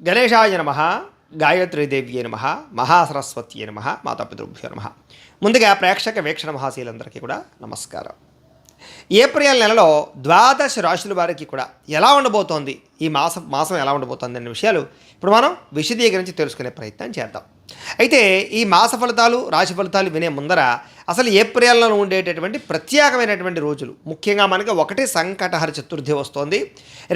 గణేశాయ నమ గాయత్రీదేవ్యే నమ మహాసరస్వత్యే నమ మాతాపితృభ్యో నమ. ముందుగా ప్రేక్షక వీక్షణ మహాశీలందరికీ కూడా నమస్కారం. ఏప్రిల్ నెలలో ద్వాదశ రాశుల వారికి కూడా ఎలా ఉండబోతోంది? ఈ మాసం మాసం ఎలా ఉండబోతోంది అనే విషయాలు ఇప్పుడు మనం విశదీకరించి తెలుసుకునే ప్రయత్నం చేద్దాం. అయితే ఈ మాస ఫలితాలు రాశి ఫలితాలు వినే ముందర అసలు ఏప్రిల్లో ఉండేటటువంటి ప్రత్యేకమైనటువంటి రోజులు. ముఖ్యంగా మనకి ఒకటి సంకటహర చతుర్థి వస్తుంది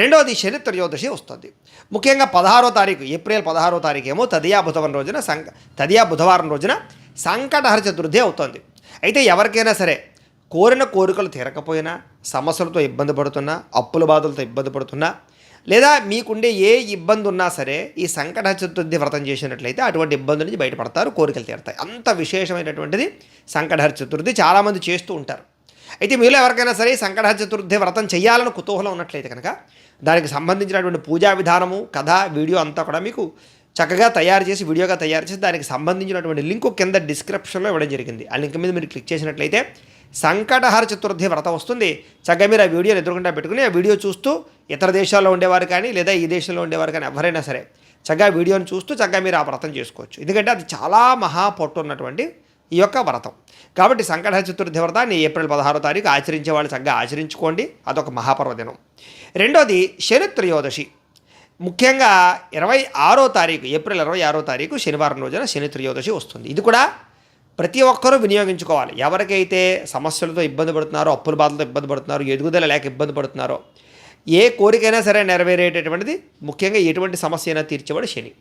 రెండవది శని త్రయోదశి వస్తుంది. ముఖ్యంగా పదహారో తారీఖు ఏప్రిల్ పదహారో తారీఖు ఏమో తదియా బుధవారం రోజున సంక తదియా బుధవారం రోజున సంకటహర చతుర్థి అవుతుంది. అయితే ఎవరికైనా సరే కోరిన కోరికలు తీరకపోయినా సమస్యలతో ఇబ్బంది పడుతున్నా అప్పుల బాధలతో ఇబ్బంది పడుతున్నా లేదా మీకుండే ఏ ఇబ్బంది ఉన్నా సరే ఈ సంకట చతుర్థి వ్రతం చేసినట్లయితే అటువంటి ఇబ్బంది నుంచి బయటపడతారు కోరికలు తీరుతాయి. అంత విశేషమైనటువంటిది సంకటహర చతుర్థి చాలామంది చేస్తూ ఉంటారు. అయితే మీలో ఎవరికైనా సరే ఈ సంకటహర చతుర్థి వ్రతం చేయాలని కుతూహలం ఉన్నట్లయితే కనుక దానికి సంబంధించినటువంటి పూజా విధానము కథ వీడియో అంతా కూడా మీకు చక్కగా తయారు చేసి వీడియోగా తయారు చేసి దానికి సంబంధించినటువంటి లింకు కింద డిస్క్రిప్షన్లో ఇవ్వడం జరిగింది. ఆ లింక్ మీద మీరు క్లిక్ చేసినట్లయితే సంకటహర చతుర్థి వ్రతం వస్తుంది. చక్కగా మీరు ఆ వీడియోని ఎదురుకుండా పెట్టుకుని ఆ వీడియో చూస్తూ ఇతర దేశాల్లో ఉండేవారు కానీ లేదా ఈ దేశంలో ఉండేవారు కానీ ఎవరైనా సరే చక్కగా వీడియోని చూస్తూ చక్కగా మీరు ఆ వ్రతం చేసుకోవచ్చు. ఎందుకంటే అది చాలా మహా పొట్టు ఉన్నటువంటి ఈ యొక్క వ్రతం. కాబట్టి సంకటహర చతుర్థి వ్రతాన్ని ఏప్రిల్ పదహారో తారీఖు ఆచరించే వాళ్ళు చక్కగా ఆచరించుకోండి. అదొక మహాపర్వదినం. రెండోది శనిత్రయోదశి. ముఖ్యంగా ఇరవై ఆరో తారీఖు ఏప్రిల్ ఇరవై ఆరో తారీఖు శనివారం రోజున శని త్రయోదశి వస్తుంది. ఇది కూడా ప్రతి ఒక్కరూ వినియోగించుకోవాలి. ఎవరికైతే సమస్యలతో ఇబ్బంది పడుతున్నారో అప్పుల బాధలతో ఇబ్బంది పడుతున్నారో ఎదుగుదల లేక ఇబ్బంది పడుతున్నారో ఏ కోరికైనా సరే నెరవేరేటటువంటిది ముఖ్యంగా ఎటువంటి సమస్య అయినా తీర్చేవాడు శని.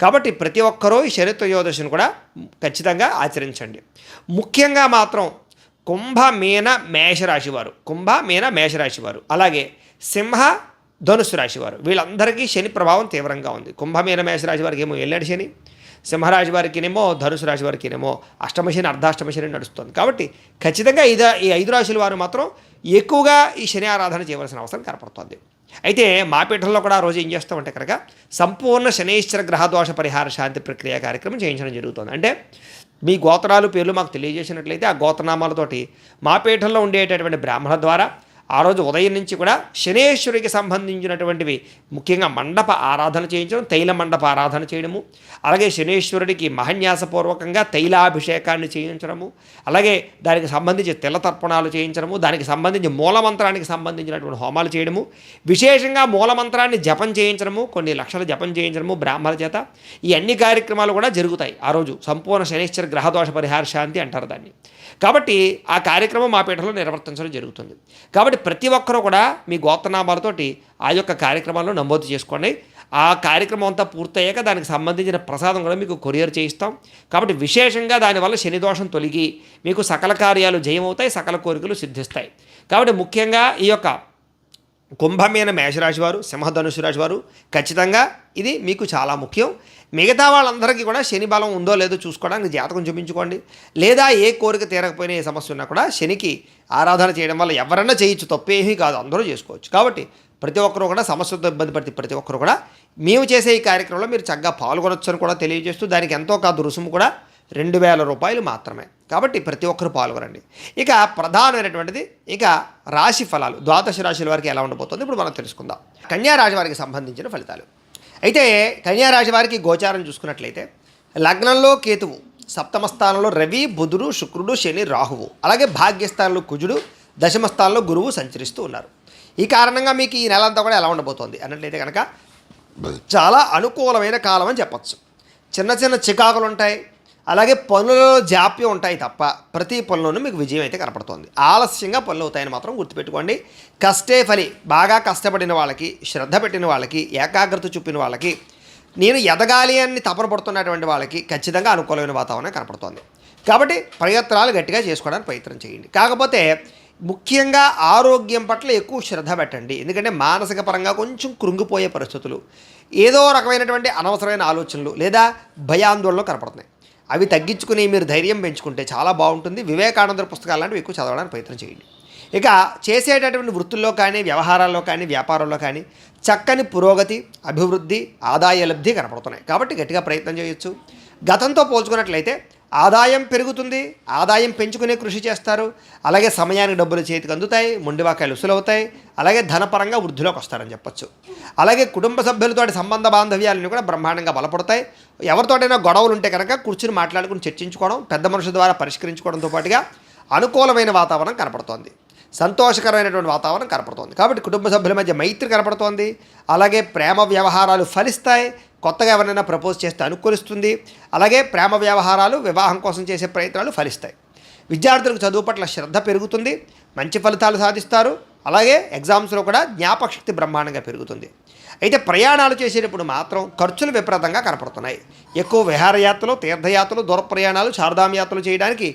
కాబట్టి ప్రతి ఒక్కరూ ఈ శని త్రయోదశిని కూడా ఖచ్చితంగా ఆచరించండి. ముఖ్యంగా మాత్రం కుంభ మీన మేషరాశి వారు. కుంభ మీన మేషరాశి వారు. అలాగే సింహ ధనుసు రాశి వారు. వీళ్ళందరికీ శని ప్రభావం తీవ్రంగా ఉంది. కుంభ మీన మేషరాశి వారికి ఏమో వెళ్ళాడు శని. సింహరాశి వారికినేమో ధనుసు రాశి వారికినేమో అష్టమశని అర్ధాష్టమశని నడుస్తుంది. కాబట్టి ఖచ్చితంగా ఇద ఈ ఐదు రాశుల వారు మాత్రం ఎక్కువగా ఈ శని ఆరాధన చేయవలసిన అవసరం కనపడుతుంది. అయితే మా పీఠంలో కూడా ఆ రోజు ఏం చేస్తామంటే కనుక సంపూర్ణ శనేశ్వర గ్రహదోష పరిహార శాంతి ప్రక్రియ కార్యక్రమం చేయించడం జరుగుతుంది. అంటే మీ గోత్రాలు పేర్లు మాకు తెలియజేసినట్లయితే ఆ గోత్రనామాలతోటి మా పీఠంలో ఉండేటటువంటి బ్రాహ్మణ ద్వారా ఆ రోజు ఉదయం నుంచి కూడా శనేశ్వరికి సంబంధించినటువంటివి ముఖ్యంగా మండప ఆరాధన చేయించడం తైల మండప ఆరాధన చేయడము అలాగే శనేశ్వరుడికి మహన్యాసపూర్వకంగా తైలాభిషేకాన్ని చేయించడము అలాగే దానికి సంబంధించి తిలతర్పణాలు చేయించడము దానికి సంబంధించి మూలమంత్రానికి సంబంధించినటువంటి హోమాలు చేయడము విశేషంగా మూలమంత్రాన్ని జపం చేయించడము కొన్ని లక్షల జపం చేయించడము బ్రాహ్మణ చేత ఈ అన్ని కార్యక్రమాలు కూడా జరుగుతాయి ఆ రోజు. సంపూర్ణ శనేశ్వర గ్రహదోష పరిహార శాంతి అంటారు దాన్ని. కాబట్టి ఆ కార్యక్రమం మా పీఠంలో నిర్వర్తించడం జరుగుతుంది. కాబట్టి ప్రతి ఒక్కరూ కూడా మీ గోత్రనామాలతోటి ఆ యొక్క కార్యక్రమాలను నమోదు చేసుకోండి. ఆ కార్యక్రమం అంతా పూర్తయ్యాక దానికి సంబంధించిన ప్రసాదం కూడా మీకు కొరియర్ చేయిస్తాం. కాబట్టి విశేషంగా దానివల్ల శనిదోషం తొలగి మీకు సకల కార్యాలు జయమవుతాయి సకల కోరికలు సిద్ధిస్తాయి. కాబట్టి ముఖ్యంగా ఈ యొక్క కుంభమైన మేషరాశి వారు సింహధనుసు రాశి వారు ఖచ్చితంగా ఇది మీకు చాలా ముఖ్యం. మిగతా వాళ్ళందరికీ కూడా శని బలం ఉందో లేదో చూసుకోవడానికి జాతకం చూపించుకోండి. లేదా ఏ కోరిక తీరకపోయినా ఏ సమస్య ఉన్నా కూడా శనికి ఆరాధన చేయడం వల్ల ఎవరన్నా చేయొచ్చు తప్పేమీ కాదు అందరూ చేసుకోవచ్చు. కాబట్టి ప్రతి ఒక్కరూ కూడా సమస్యతో ఇబ్బంది పడితే ప్రతి ఒక్కరు కూడా మేము చేసే ఈ కార్యక్రమంలో మీరు చక్కగా పాల్గొనొచ్చు అని కూడా తెలియజేస్తూ దానికి ఎంతో కాదు రుసుము కూడా రెండు వేల రూపాయలు మాత్రమే. కాబట్టి ప్రతి ఒక్కరు పాల్గొనండి. ఇక ప్రధానమైనటువంటిది ఇక రాశి ఫలాలు ద్వాదశ రాశుల వారికి ఎలా ఉండబోతుంది ఇప్పుడు మనం తెలుసుకుందాం. కన్యా రాశి వారికి సంబంధించిన ఫలితాలు. అయితే కన్యా రాశి వారికి గోచారం చూసుకున్నట్లయితే లగ్నంలో కేతువు సప్తమ స్థానంలో రవి బుధుడు శుక్రుడు శని రాహువు అలాగే భాగ్యస్థానంలో కుజుడు దశమ స్థానంలో గురువు సంచరిస్తూ ఉన్నారు. ఈ కారణంగా మీకు ఈ నెల అంతా కూడా ఎలా ఉండబోతోంది అన్నట్లయితే కనుక చాలా అనుకూలమైన కాలం అని చెప్పచ్చు. చిన్న చిన్న చికాకులు ఉంటాయి అలాగే పనులలో జాప్యం ఉంటాయి తప్ప ప్రతి పనిలోనూ మీకు విజయం అయితే కనపడుతుంది. ఆలస్యంగా పనులు అవుతాయని మాత్రం గుర్తుపెట్టుకోండి. కష్టే ఫలి. బాగా కష్టపడిన వాళ్ళకి శ్రద్ధ పెట్టిన వాళ్ళకి ఏకాగ్రత చూపిన వాళ్ళకి నేను ఎదగాలి అని తపన పడుతున్నటువంటి వాళ్ళకి ఖచ్చితంగా అనుకూలమైన వాతావరణం కనపడుతోంది. కాబట్టి ప్రయత్నాలు గట్టిగా చేసుకోవడానికి ప్రయత్నం చేయండి. కాకపోతే ముఖ్యంగా ఆరోగ్యం పట్ల ఎక్కువ శ్రద్ధ పెట్టండి. ఎందుకంటే మానసిక పరంగా కొంచెం కృంగిపోయే పరిస్థితులు ఏదో రకమైనటువంటి అనవసరమైన ఆలోచనలు లేదా భయాందోళనలు కనపడుతున్నాయి. అవి తగ్గించుకుని మీరు ధైర్యం పెంచుకుంటే చాలా బాగుంటుంది. వివేకానంద పుస్తకాలు లాంటివి ఎక్కువ చదవడానికి ప్రయత్నం చేయండి. ఇక చేసేటటువంటి వృత్తుల్లో కానీ వ్యవహారాల్లో కానీ వ్యాపారంలో కానీ చక్కని పురోగతి అభివృద్ధి ఆదాయ లబ్ధి కనపడుతున్నాయి. కాబట్టి గట్టిగా ప్రయత్నం చేయొచ్చు. గతంతో పోల్చుకున్నట్లయితే ఆదాయం పెరుగుతుంది ఆదాయం పెంచుకునే కృషి చేస్తారు. అలాగే సమయానికి డబ్బులు చేతికి అందుతాయి మొండివాకాయలు ఉసులవుతాయి అలాగే ధనపరంగా వృద్ధిలోకి వస్తారని చెప్పొచ్చు. అలాగే కుటుంబ సభ్యులతోటి సంబంధ బాంధవ్యాలను కూడా బ్రహ్మాండంగా బలపడతాయి. ఎవరితోటైనా గొడవలు ఉంటే కనుక కూర్చుని మాట్లాడుకుని చర్చించుకోవడం పెద్ద మనుషుల ద్వారా పరిష్కరించుకోవడంతో పాటుగా అనుకూలమైన వాతావరణం కనపడుతోంది. సంతోషకరమైనటువంటి వాతావరణం కనపడుతోంది. కాబట్టి కుటుంబ సభ్యుల మధ్య మైత్రి కనపడుతోంది. అలాగే ప్రేమ వ్యవహారాలు ఫలిస్తాయి. కొత్తగా ఎవరైనా ప్రపోజ్ చేస్తే అనుకూలిస్తుంది అలాగే ప్రేమ వ్యవహారాలు వివాహం కోసం చేసే ప్రయత్నాలు ఫలిస్తాయి. విద్యార్థులకు చదువు పట్ల శ్రద్ధ పెరుగుతుంది. మంచి ఫలితాలు సాధిస్తారు. అలాగే ఎగ్జామ్స్లో కూడా జ్ఞాపకశక్తి బ్రహ్మాండంగా పెరుగుతుంది. అయితే ప్రయాణాలు చేసేటప్పుడు మాత్రం ఖర్చులు విపరీతంగా కనపడుతున్నాయి. ఎక్కువ విహారయాత్రలు తీర్థయాత్రలు దూర ప్రయాణాలు శారదాం యాత్రలు చేయడానికి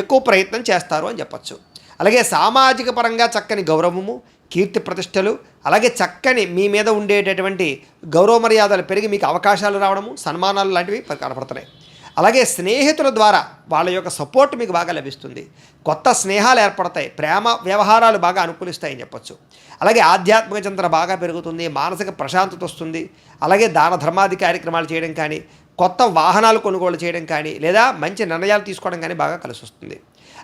ఎక్కువ ప్రయత్నం చేస్తారు అని చెప్పచ్చు. అలాగే సామాజిక పరంగా చక్కని గౌరవము కీర్తి ప్రతిష్టలు అలాగే చక్కని మీ మీద ఉండేటటువంటి గౌరవ మర్యాదలు పెరిగి మీకు అవకాశాలు రావడము సన్మానాలు లాంటివి కనపడుతున్నాయి. అలాగే స్నేహితుల ద్వారా వాళ్ళ యొక్క సపోర్ట్ మీకు బాగా లభిస్తుంది. కొత్త స్నేహాలు ఏర్పడతాయి ప్రేమ వ్యవహారాలు బాగా అనుకూలిస్తాయని చెప్పొచ్చు. అలాగే ఆధ్యాత్మిక చింతన బాగా పెరుగుతుంది మానసిక ప్రశాంతత వస్తుంది. అలాగే దాన ధర్మాది కార్యక్రమాలు చేయడం కానీ కొత్త వాహనాలు కొనుగోలు చేయడం కానీ లేదా మంచి నిర్ణయాలు తీసుకోవడం కానీ బాగా కలిసి వస్తుంది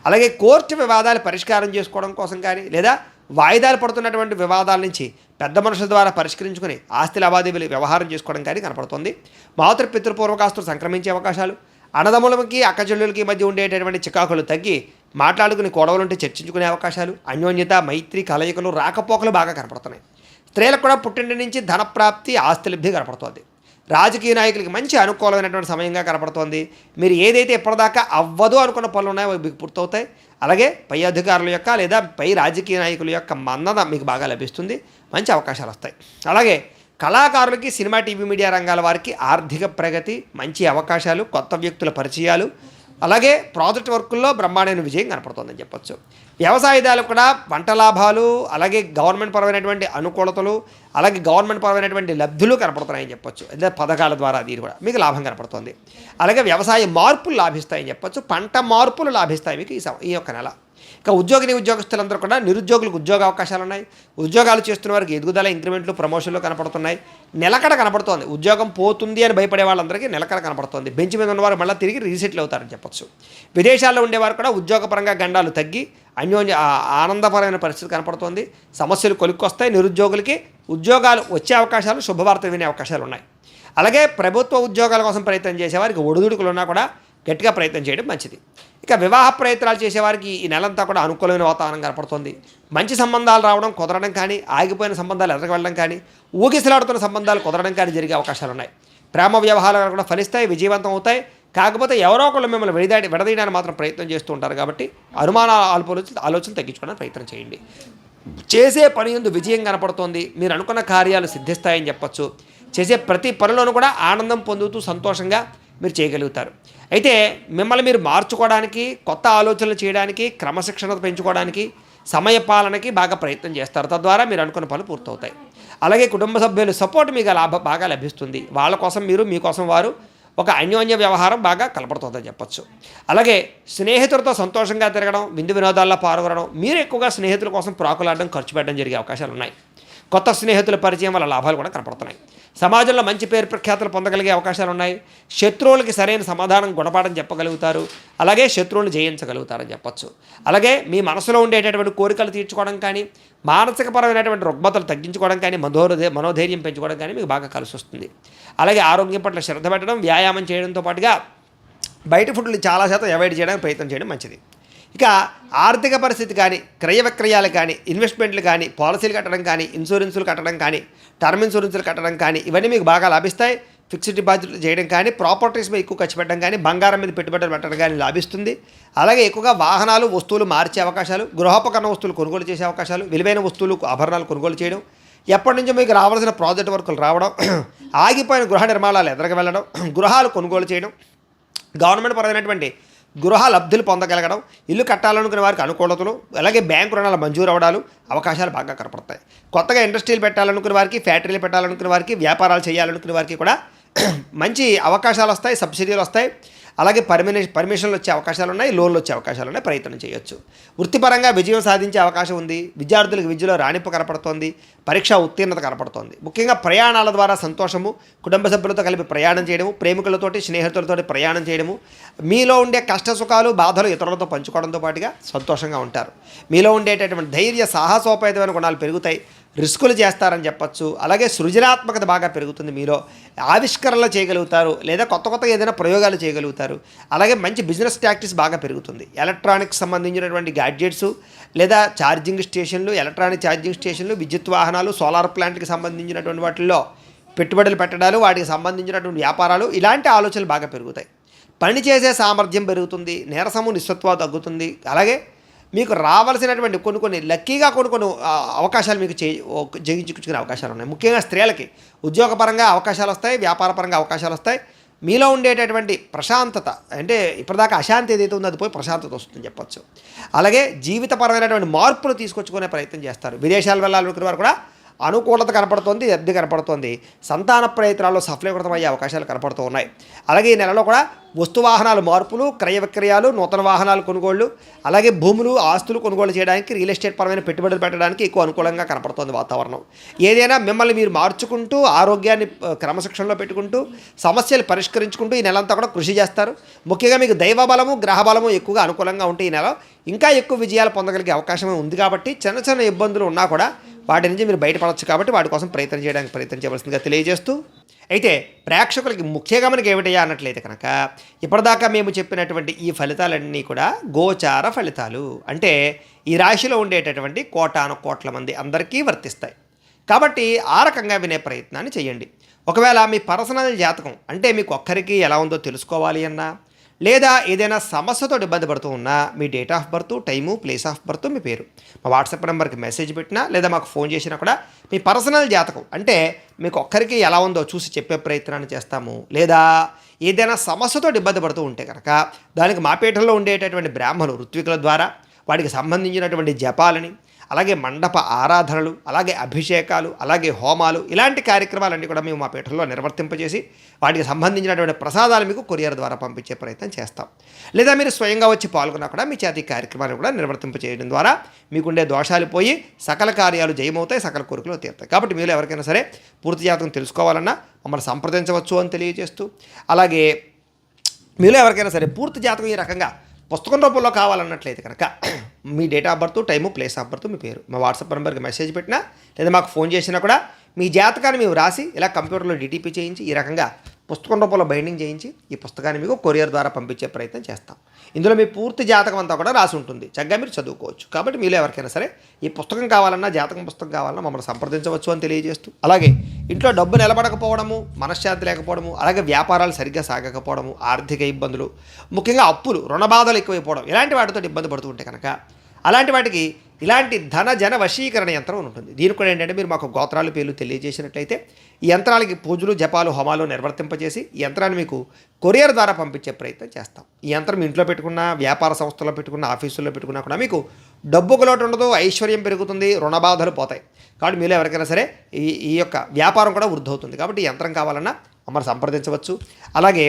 అలాగే కోర్టు వివాదాలు పరిష్కారం చేసుకోవడం కోసం కానీ లేదా వాయిదాలు పడుతున్నటువంటి వివాదాల నుంచి పెద్ద మనుషుల ద్వారా పరిష్కరించుకుని ఆస్తి లావాదేవీలు వ్యవహారం చేసుకోవడం కానీ కనపడుతోంది. మాతృ పితృపూర్వకాస్తులు సంక్రమించే అవకాశాలు అన్నదమ్ములకి అక్కచెల్లులకి మధ్య ఉండేటటువంటి చికాకులు తగ్గి మాట్లాడుకుని గొడవలుంటే చర్చించుకునే అవకాశాలు అన్యోన్యత మైత్రి కలయికలు రాకపోకలు బాగా కనపడుతున్నాయి. స్త్రీలకు కూడా పుట్టింటి నుంచి ధనప్రాప్తి ఆస్తి లబ్ధి కనపడుతోంది. రాజకీయ నాయకులకి మంచి అనుకూలమైనటువంటి సమయంగా కనపడుతోంది. మీరు ఏదైతే ఇప్పటిదాకా అవ్వదు అనుకున్న పనులు ఉన్నాయో అవి మీకు పూర్తవుతాయి. అలాగే పై అధికారుల యొక్క లేదా పై రాజకీయ నాయకుల యొక్క మన్నన మీకు బాగా లభిస్తుంది. మంచి అవకాశాలు వస్తాయి. అలాగే కళాకారులకి సినిమా టీవీ మీడియా రంగాల వారికి ఆర్థిక ప్రగతి మంచి అవకాశాలు కొత్త వ్యక్తుల పరిచయాలు అలాగే ప్రాజెక్ట్ వర్కుల్లో బ్రహ్మాండమైన విజయం కనపడుతుందని చెప్పొచ్చు. వ్యవసాయదారులు కూడా పంట లాభాలు అలాగే గవర్నమెంట్ పరమైనటువంటి అనుకూలతలు అలాగే గవర్నమెంట్ పరమైనటువంటి లబ్ధులు కనపడుతున్నాయని చెప్పొచ్చు. అంటే పథకాల ద్వారా దీని కూడా మీకు లాభం కనపడుతుంది. అలాగే వ్యవసాయ మార్పులు లాభిస్తాయని చెప్పొచ్చు. పంట మార్పులు లాభిస్తాయి మీకు ఈ ఈ యొక్క నెల. ఇక ఉద్యోగిని ఉద్యోగస్తులందరూ కూడా నిరుద్యోగులకు ఉద్యోగ అవకాశాలు ఉన్నాయి. ఉద్యోగాలు చేస్తున్న వారికి ఎదుగుదల ఇంక్రిమెంట్లు ప్రమోషన్లు కనపడుతున్నాయి. నిలకడ కనపడుతోంది. ఉద్యోగం పోతుంది అని భయపడే వాళ్ళందరికీ నిలకడ కనపడుతోంది. బెంచ్ మీద ఉన్నవారు మళ్ళీ తిరిగి రీసెటిల్ అవుతారని చెప్పొచ్చు. విదేశాల్లో ఉండేవారు కూడా ఉద్యోగపరంగా గండాలు తగ్గి అన్యోన్య ఆనందపరమైన పరిస్థితి కనపడుతోంది. సమస్యలు కొలుక్కొస్తాయి. నిరుద్యోగులకి ఉద్యోగాలు వచ్చే అవకాశాలు శుభవార్త వినే అవకాశాలు ఉన్నాయి. అలాగే ప్రభుత్వ ఉద్యోగాల కోసం ప్రయత్నం చేసేవారికి ఒడిదుడుకులు ఉన్నా కూడా గట్టిగా ప్రయత్నం చేయడం మంచిది. ఇక వివాహ ప్రయత్నాలు చేసేవారికి ఈ నెలంతా కూడా అనుకూలమైన వాతావరణం కనపడుతుంది. మంచి సంబంధాలు రావడం కుదరడం కానీ ఆగిపోయిన సంబంధాలు ఎదరికి వెళ్ళడం కానీ ఊగిసలాడుతున్న సంబంధాలు కుదరడం కానీ జరిగే అవకాశాలు ఉన్నాయి. ప్రేమ వ్యవహారాలు కూడా ఫలిస్తాయి విజయవంతం అవుతాయి. కాకపోతే ఎవరో ఒకళ్ళు మిమ్మల్ని విడదాడి విడదీయడానికి మాత్రం ప్రయత్నం చేస్తూ ఉంటారు కాబట్టి అనుమాన ఆలోచన ఆలోచన తగ్గించుకోవడానికి ప్రయత్నం చేయండి. చేసే పని ఎందు విజయం కనపడుతోంది. మీరు అనుకున్న కార్యాలు సిద్ధిస్తాయని చెప్పొచ్చు. చేసే ప్రతి పనిలోనూ కూడా ఆనందం పొందుతూ సంతోషంగా మీరు చేయగలుగుతారు. అయితే మిమ్మల్ని మీరు మార్చుకోవడానికి కొత్త ఆలోచనలు చేయడానికి క్రమశిక్షణ పెంచుకోవడానికి సమయపాలనకి బాగా ప్రయత్నం చేస్తారు. తద్వారా మీరు అనుకున్న పనులు పూర్తవుతాయి. అలాగే కుటుంబ సభ్యుల సపోర్ట్ మీకు లాభ బాగా లభిస్తుంది. వాళ్ళ కోసం మీరు మీకోసం వారు ఒక అన్యోన్య వ్యవహారం బాగా కలపడుతుందని చెప్పొచ్చు. అలాగే స్నేహితులతో సంతోషంగా తిరగడం విందు వినోదాల్లో పాల్గొనడం మీరు ఎక్కువగా స్నేహితుల కోసం ప్రాకులాడడం ఖర్చు పెట్టడం జరిగే అవకాశాలు ఉన్నాయి కొత్త స్నేహితుల పరిచయం వల్ల లాభాలు కూడా కనపడుతున్నాయి. సమాజంలో మంచి పేరు ప్రఖ్యాతలు పొందగలిగే అవకాశాలు ఉన్నాయి. శత్రువులకి సరైన సమాధానం గుణపాఠం చెప్పగలుగుతారు. అలాగే శత్రువులను జయించగలుగుతారని చెప్పొచ్చు. అలాగే మీ మనసులో ఉండేటటువంటి కోరికలు తీర్చుకోవడం కానీ మానసికపరమైనటువంటి రుగ్మతలు తగ్గించుకోవడం కానీ మనోధై మనోధైర్యం పెంచుకోవడం కానీ మీకు బాగా కలిసి వస్తుంది. అలాగే ఆరోగ్యం పట్ల శ్రద్ధ పెట్టడం వ్యాయామం చేయడంతో పాటుగా బయట ఫుడ్లు చాలా శాతం అవాయిడ్ చేయడానికి ప్రయత్నం చేయడం మంచిది. ఇక ఆర్థిక పరిస్థితి కానీ క్రయ విక్రయాలు కానీ ఇన్వెస్ట్మెంట్లు కానీ పాలసీలు కట్టడం కానీ ఇన్సూరెన్సులు కట్టడం కానీ టర్మ్ ఇన్సూరెన్సులు కట్టడం కానీ ఇవన్నీ మీకు బాగా లాభిస్తాయి. ఫిక్స్డ్ డిపాజిట్లు చేయడం కానీ ప్రాపర్టీస్ మీద ఎక్కువ ఖర్చు పెట్టడం కానీ బంగారం మీద పెట్టుబడులు పెట్టడం కానీ లాభిస్తుంది. అలాగే ఎక్కువగా వాహనాలు వస్తువులు మార్చే అవకాశాలు గృహోపకరణ వస్తువులు కొనుగోలు చేసే అవకాశాలు విలువైన వస్తువులు ఆభరణాలు కొనుగోలు చేయడం ఎప్పటి నుంచో మీకు రావాల్సిన ప్రాజెక్ట్ వర్కులు రావడం ఆగిపోయిన గృహ నిర్మాణాలు ఎదరక వెళ్ళడం గృహాలు కొనుగోలు చేయడం గవర్నమెంట్ పరమైనటువంటి గృహ లబ్ధులు పొందగలగడం ఇల్లు కట్టాలనుకునే వారికి అనుకూలతలు అలాగే బ్యాంకు రుణాలు మంజూరు అవ్వడాలు అవకాశాలు బాగా కనపడతాయి. కొత్తగా ఇండస్ట్రీలు పెట్టాలనుకునే వారికి ఫ్యాక్టరీలు పెట్టాలనుకునే వారికి వ్యాపారాలు చేయాలనుకునే వారికి కూడా మంచి అవకాశాలు వస్తాయి సబ్సిడీలు వస్తాయి. అలాగే పర్మినే పర్మిషన్లు వచ్చే అవకాశాలు ఉన్నాయి లోన్లు వచ్చే అవకాశాలు ఉన్నాయి ప్రయత్నం చేయొచ్చు. వృత్తిపరంగా విజయం సాధించే అవకాశం ఉంది విద్యార్థులకు విద్యలో రాణింపు కనపడుతోంది పరీక్ష ఉత్తీర్ణత కనపడుతోంది. ముఖ్యంగా ప్రయాణాల ద్వారా సంతోషము కుటుంబ సభ్యులతో కలిపి ప్రయాణం చేయడము ప్రేమికులతోటి స్నేహితులతోటి ప్రయాణం చేయడము మీలో ఉండే కష్ట సుఖాలు బాధలు ఇతరులతో పంచుకోవడంతో పాటుగా సంతోషంగా ఉంటారు. మీలో ఉండేటటువంటి ధైర్య సాహసోపేతమైన గుణాలు పెరుగుతాయి. రిస్కులు చేస్తారని చెప్పచ్చు. అలాగే సృజనాత్మకత బాగా పెరుగుతుంది మీలో. ఆవిష్కరణలు చేయగలుగుతారు లేదా కొత్త కొత్త ఏదైనా ప్రయోగాలు చేయగలుగుతారు. అలాగే మంచి బిజినెస్ ప్రాక్టీస్ బాగా పెరుగుతుంది. ఎలక్ట్రానిక్స్ సంబంధించినటువంటి గ్యాడ్జెట్స్ లేదా ఛార్జింగ్ స్టేషన్లు ఎలక్ట్రానిక్ ఛార్జింగ్ స్టేషన్లు విద్యుత్ వాహనాలు సోలార్ ప్లాంట్కి సంబంధించినటువంటి వాటిల్లో పెట్టుబడులు పెట్టడాలు వాటికి సంబంధించినటువంటి వ్యాపారాలు ఇలాంటి ఆలోచనలు బాగా పెరుగుతాయి. పని చేసే సామర్థ్యం పెరుగుతుంది. నీరసము నిస్సత్వ తగ్గుతుంది. అలాగే మీకు రావాల్సినటువంటి కొన్ని కొన్ని లక్కీగా కొన్ని కొన్ని అవకాశాలు మీకు చే జయించుకునే అవకాశాలు ఉన్నాయి. ముఖ్యంగా స్త్రీలకి ఉద్యోగపరంగా అవకాశాలు వస్తాయి వ్యాపారపరంగా అవకాశాలు వస్తాయి. మీలో ఉండేటటువంటి ప్రశాంతత అంటే ఇప్పటిదాకా అశాంతి ఏదైతే ఉందో అది పోయి ప్రశాంతత వస్తుందని చెప్పొచ్చు. అలాగే జీవితపరమైనటువంటి మార్పులు తీసుకొచ్చుకునే ప్రయత్నం చేస్తారు. విదేశాలు వెళ్ళాలనుకునే వారు కూడా అనుకూలత కనపడుతోంది లబ్ధి కనపడుతోంది. సంతాన ప్రయత్నాల్లో సఫలీకృతమయ్యే అవకాశాలు కనపడుతూ ఉన్నాయి. అలాగే ఈ నెలలో కూడా వస్తు వాహనాలు మార్పులు క్రయ విక్రయాలు నూతన వాహనాలు కొనుగోళ్ళు అలాగే భూములు ఆస్తులు కొనుగోలు చేయడానికి రియల్ ఎస్టేట్ పరమైన పెట్టుబడులు పెట్టడానికి ఎక్కువ అనుకూలంగా కనపడుతోంది వాతావరణం. ఏదైనా మిమ్మల్ని మీరు మార్చుకుంటూ ఆరోగ్యాన్ని క్రమశిక్షణలో పెట్టుకుంటూ సమస్యలు పరిష్కరించుకుంటూ ఈ నెలంతా కూడా కృషి చేస్తారు. ముఖ్యంగా మీకు దైవ బలము గ్రహ బలము ఎక్కువగా అనుకూలంగా ఉంటే ఈ నెల ఇంకా ఎక్కువ విజయాలు పొందగలిగే అవకాశం ఉంది కాబట్టి చిన్న చిన్న ఇబ్బందులు ఉన్నా కూడా వాటి నుంచి మీరు బయటపడవచ్చు కాబట్టి వాటి కోసం ప్రయత్నం చేయడానికి ప్రయత్నం చేయవలసిందిగా తెలియజేస్తూ అయితే ప్రేక్షకులకి ముఖ్యంగా మనకి ఏమిటయ్యా అన్నట్లయితే కనుక ఇప్పటిదాకా మేము చెప్పినటువంటి ఈ ఫలితాలన్నీ కూడా గోచార ఫలితాలు. అంటే ఈ రాశిలో ఉండేటటువంటి కోటాను కోట్ల మంది అందరికీ వర్తిస్తాయి. కాబట్టి ఆ రకంగా వినే ప్రయత్నాన్ని చేయండి. ఒకవేళ మీ పర్సనల్ జాతకం అంటే మీకు ఒక్కరికి ఎలా ఉందో తెలుసుకోవాలి అన్నా లేదా ఏదైనా సమస్యతో ఇబ్బంది పడుతూ ఉన్నా మీ date of birth time place of birth మీ పేరు. మా వాట్సాప్ నెంబర్కి మెసేజ్ పెట్టినా లేదా మాకు ఫోన్ చేసినా కూడా మీ పర్సనల్ జాతకం. అంటే మీకు ఒక్కరికి ఎలా ఉందో చూసి చెప్పే ప్రయత్నాన్ని చేస్తాము. లేదా ఏదైనా సమస్యతో ఇబ్బంది పడుతూ ఉంటే కనుక దానికి మా పీఠంలో ఉండేటటువంటి బ్రాహ్మణులు ఋత్వికుల ద్వారా వాటికి సంబంధించినటువంటి జపాలని అలాగే మండప ఆరాధనలు అలాగే అభిషేకాలు అలాగే హోమాలు ఇలాంటి కార్యక్రమాలన్నీ కూడా మేము మా పీఠంలో నిర్వర్తింపజేసి వాటికి సంబంధించినటువంటి ప్రసాదాలు మీకు కొరియర్ ద్వారా పంపించే ప్రయత్నం చేస్తాం. లేదా మీరు స్వయంగా వచ్చి పాల్గొన్నా కూడా మీ చేతి కార్యక్రమాన్ని కూడా నిర్వర్తింపజేయడం ద్వారా మీకుండే దోషాలు పోయి సకల కార్యాలు జయమవుతాయి సకల కోరికలు తీరుతాయి. కాబట్టి మీరు ఎవరికైనా సరే పూర్తి జాతకం తెలుసుకోవాలన్నా మమ్మల్ని సంప్రదించవచ్చు అని తెలియజేస్తూ అలాగే మీలో ఎవరికైనా సరే పూర్తి జాతకం ఈ రకంగా పుస్తకం రూపంలో కావాలన్నట్లయితే కనుక మీ date of birth time place of birth మీ పేరు. మా వాట్సాప్ నెంబర్కి మెసేజ్ పెట్టినా లేదా మాకు ఫోన్ చేసినా కూడా మీ జాతకాన్ని మేము రాసి ఇలా కంప్యూటర్లో డిటిపి చేయించి ఈ రకంగా పుస్తకం రూపంలో బైండింగ్ చేయించి ఈ పుస్తకాన్ని మీకు కొరియర్ ద్వారా పంపించే ప్రయత్నం చేస్తాం. ఇందులో మీ పూర్తి జాతకం అంతా కూడా రాసి ఉంటుంది. చక్కగా మీరు చదువుకోవచ్చు. కాబట్టి మీలో ఎవరికైనా సరే ఈ పుస్తకం కావాలన్నా జాతకం పుస్తకం కావాలన్నా మమ్మల్ని సంప్రదించవచ్చు అని తెలియజేస్తూ అలాగే ఇంట్లో డబ్బు నిలబడకపోవడము మనశ్శాంతి లేకపోవడము అలాగే వ్యాపారాలు సరిగ్గా సాగకపోవడము ఆర్థిక ఇబ్బందులు ముఖ్యంగా అప్పులు రుణ బాధలు ఎక్కువైపోవడం ఇలాంటి వాటితో ఇబ్బంది పడుతూ ఉంటే కనుక అలాంటి వాటికి ఇలాంటి ధన జన వశీకరణ యంత్రం ఉంటుంది. దీనికి కూడా ఏంటంటే మీరు మాకు గోత్రాలు పేర్లు తెలియజేసినట్లయితే ఈ యంత్రాలకి పూజలు జపాలు హోమాలు నిర్వర్తింపజేసి ఈ యంత్రాన్ని మీకు కొరియర్ ద్వారా పంపించే ప్రయత్నం చేస్తాం. ఈ యంత్రం ఇంట్లో పెట్టుకున్న వ్యాపార సంస్థలో పెట్టుకున్న ఆఫీసుల్లో పెట్టుకున్నా కూడా మీకు డబ్బుకు లోటు ఉండదు ఐశ్వర్యం పెరుగుతుంది రుణ బాధలు పోతాయి. కాబట్టి మీలో ఎవరికైనా సరే ఈ ఈ యొక్క వ్యాపారం కూడా వృద్ధి అవుతుంది. కాబట్టి యంత్రం కావాలన్నా మమ్మల్ని సంప్రదించవచ్చు. అలాగే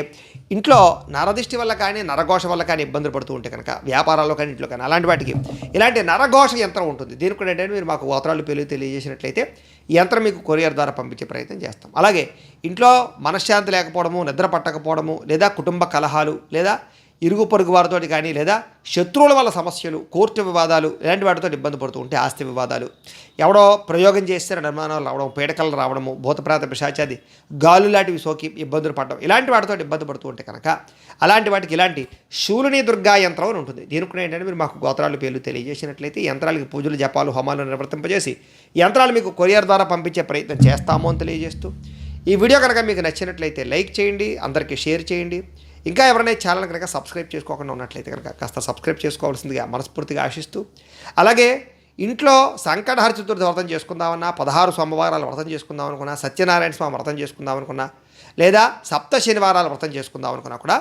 ఇంట్లో నరదిష్టి వల్ల కానీ నరఘోష వల్ల కానీ ఇబ్బందులు పడుతూ ఉంటే కనుక వ్యాపారాల్లో కానీ ఇంట్లో కానీ అలాంటి వాటికి ఇలాంటి నరఘోష యంత్రం ఉంటుంది. దీనికి కూడా ఏంటంటే మీరు మాకు గోత్రాలు పేర్లు తెలియజేసినట్లయితే ఈ యంత్రం మీకు కొరియర్ ద్వారా పంపించే ప్రయత్నం చేస్తాం. అలాగే ఇంట్లో మనశ్శాంతి లేకపోవడము నిద్ర పట్టకపోవడము లేదా కుటుంబ కలహాలు లేదా ఇరుగు పొరుగు వారితో కానీ లేదా శత్రువుల వల్ల సమస్యలు కోర్టు వివాదాలు ఇలాంటి వాటితో ఇబ్బంది పడుతూ ఉంటే ఆస్తి వివాదాలు. ఎవడో ప్రయోగం చేస్తే నిర్మాణాలు రావడం పీడకలు రావడము భూతప్రాత పిశాచాది గాలు లాంటివి సోకి ఇబ్బందులు పడడం ఇలాంటి వాటితో ఇబ్బంది పడుతూ ఉంటే కనుక అలాంటి వాటికి ఇలాంటి శూలిని దుర్గా యంత్రం అని ఉంటుంది. దీనికి కూడా ఏంటంటే మీరు మాకు గోత్రాలు పేర్లు తెలియజేసినట్లయితే యంత్రాలకి పూజలు జపాలు హోమాలు నిర్వర్తింపజేసి యంత్రాలు మీకు కొరియర్ ద్వారా పంపించే ప్రయత్నం చేస్తాము అని తెలియజేస్తూ ఈ వీడియో కనుక మీకు నచ్చినట్లయితే లైక్ చేయండి అందరికీ షేర్ చేయండి. ఇంకా ఎవరైనా ఛానల్ కనుక సబ్స్క్రైబ్ చేసుకోకుండా ఉన్నట్లయితే కనుక కాస్త సబ్స్క్రైబ్ చేసుకోవాల్సిందిగా మనస్ఫూర్తిగా ఆశిస్తూ అలాగే ఇంట్లో సంకటహర చతుర్థి వ్రతం చేసుకుందామన్నా పదహారు సోమవారాలు వ్రతం చేసుకుందాం అనుకున్నా సత్యనారాయణ స్వామి వ్రతం చేసుకుందాం అనుకున్నా లేదా సప్త శనివారాలు వ్రతం చేసుకుందాం అనుకున్నా కూడా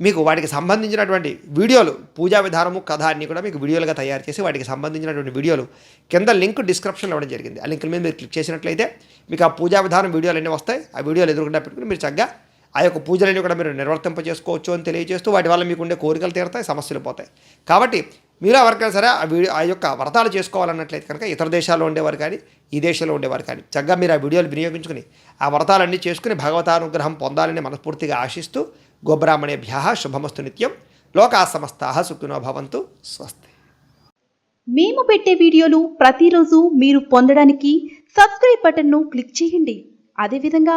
మీకు వాటికి సంబంధించినటువంటి వీడియోలు పూజా విధానము కథ అన్నీ కూడా మీకు వీడియోలుగా తయారు చేసి వాటికి సంబంధించినటువంటి వీడియోలు కింద లింక్ డిస్క్రిప్షన్లో ఇవ్వడం జరిగింది. ఆ లింక్ మీద మీరు క్లిక్ చేసినట్లయితే మీకు ఆ పూజా విధానం వీడియోలు అన్నీ వస్తాయి. ఆ వీడియోలు ఎదురుకుండా పెట్టుకుని మీరు చక్కగా ఆ యొక్క పూజలన్నీ కూడా మీరు నిర్వర్తింపజేసుకోవచ్చు అని తెలియజేస్తూ వాటి వల్ల మీకు ఉండే కోరికలు తీరుతాయి సమస్యలు పోతాయి. కాబట్టి మీరు ఎవరికైనా సరే ఆ వీడియో ఆ యొక్క వ్రతాలు చేసుకోవాలన్నట్లయితే కనుక ఇతర దేశాల్లో ఉండేవారు కానీ ఈ దేశంలో ఉండేవారు కానీ చక్కగా మీరు ఆ వీడియోలు వినియోగించుకుని ఆ వ్రతాలన్నీ చేసుకుని భగవతానుగ్రహం పొందాలని మనస్ఫూర్తిగా ఆశిస్తూ గోబ్రాహ్మణేభ్య శుభమస్తు నిత్యం. లోకా సమస్తా సుఖినో భవంతు. స్వస్తి. మేము పెట్టే వీడియోలు ప్రతిరోజు మీరు పొందడానికి సబ్స్క్రైబ్ బటన్ను క్లిక్ చేయండి. అదేవిధంగా